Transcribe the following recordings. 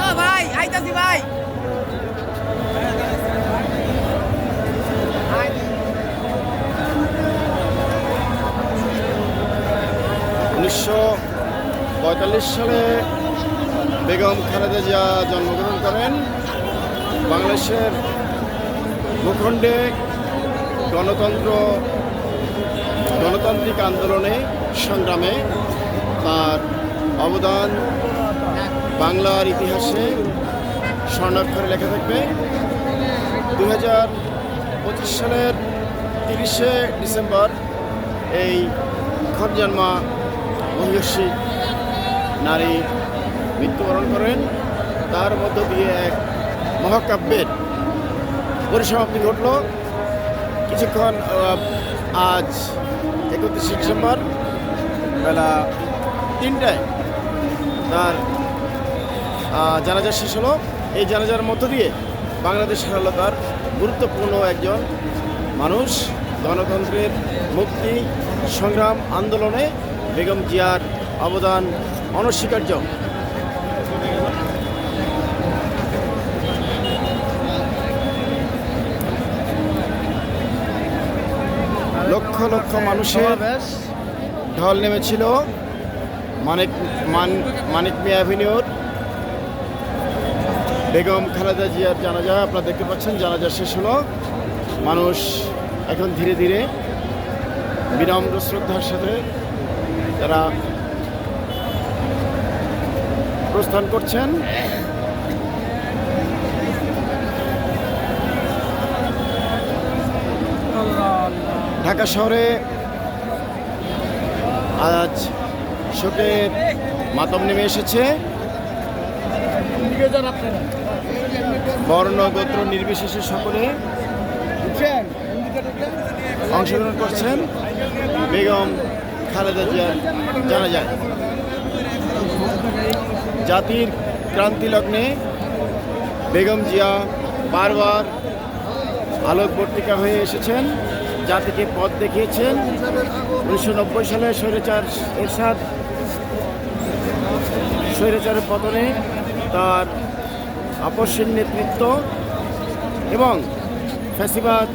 ও ভাই, আইতাছি ভাই। উনিশশো পঁয়তাল্লিশ সালে বেগম খালেদা জিয়া জন্মগ্রহণ করেন। বাংলাদেশের ভূখণ্ডে গণতন্ত্র, গণতান্ত্রিক আন্দোলনে সংগ্রামে তার অবদান বাংলার ইতিহাসে স্বর্ণাক্ষরে লেখা থাকবে। দু হাজার পঁচিশ সালের তিরিশে ডিসেম্বর এই খরজন্মা মহিষী নারী মৃত্যুবরণ করেন। তার মধ্য দিয়ে এক মহাকাব্যের পরিসমাপ্তি ঘটল। কিছুক্ষণ আজ একত্রিশে ডিসেম্বর, বেলা তিনটায় তার জানাজা শেষ হলো। এই জানাজার মধ্য দিয়ে বাংলাদেশ হারালো তার গুরুত্বপূর্ণ একজন মানুষ গণতন্ত্রের মুক্তি সংগ্রাম আন্দোলনে বেগম জিয়ার অবদান অনস্বীকার্য। লক্ষ লক্ষ মানুষের ঢল নেমেছিল। মানিক মান মানিক মিয়া অ্যাভিনিউর, বেগম খালেদা জিয়ার জানাজা, আপনারা দেখতে পাচ্ছেন জানাজা শেষ হলো। মানুষ এখন ধীরে ধীরে বিনম্র শ্রদ্ধার সাথে তারা প্রস্থান করছেন। ঢাকা শহরে আজ শোকের মাতম নেমে এসেছে। বর্ণ, গোত্র, নির্বিশেষে সকলে অংশগ্রহণ করছেন। বেগম খালেদা জিয়ার জানা যায় জাতির ক্রান্তি লগ্নে বেগম জিয়া বারবার আলোকবর্তিকা হয়ে এসেছেন। জাতিকে পথ দেখিয়েছেন, উনিশশো নব্বই সালে স্বৈরাচার এরশাদ স্বৈরাচারের পতনে তার আপসীন নেতৃত্ব এবং ফ্যাসিবাদ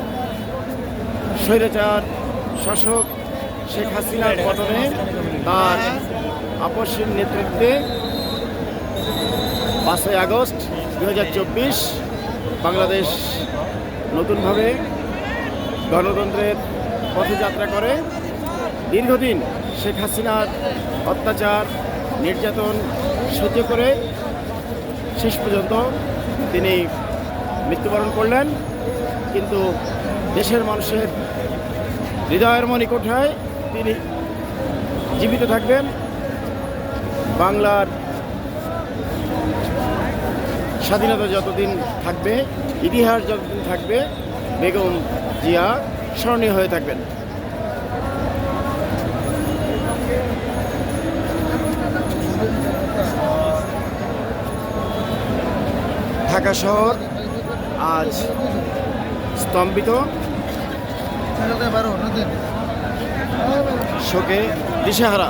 স্বৈরাচার শাসক শেখ হাসিনার পতনে তার আপসীন নেতৃত্বে পাঁচই আগস্ট দু হাজার চব্বিশ বাংলাদেশ নতুনভাবে গণতন্ত্রের পথে যাত্রা করে। দীর্ঘদিন শেখ হাসিনার অত্যাচার, নির্যাতন সহ্য করে শেষ পর্যন্ত তিনি মৃত্যুবরণ করলেন। কিন্তু দেশের মানুষের হৃদয়ের মণিকোঠায় তিনি জীবিত থাকবেন। বাংলার স্বাধীনতা যতদিন থাকবে, ইতিহাস যতদিন থাকবে বেগম জিয়া স্মরণীয় হয়ে থাকবেন। ঢাকা শহর আজ স্তম্ভিত। শোকে দিশেহারা।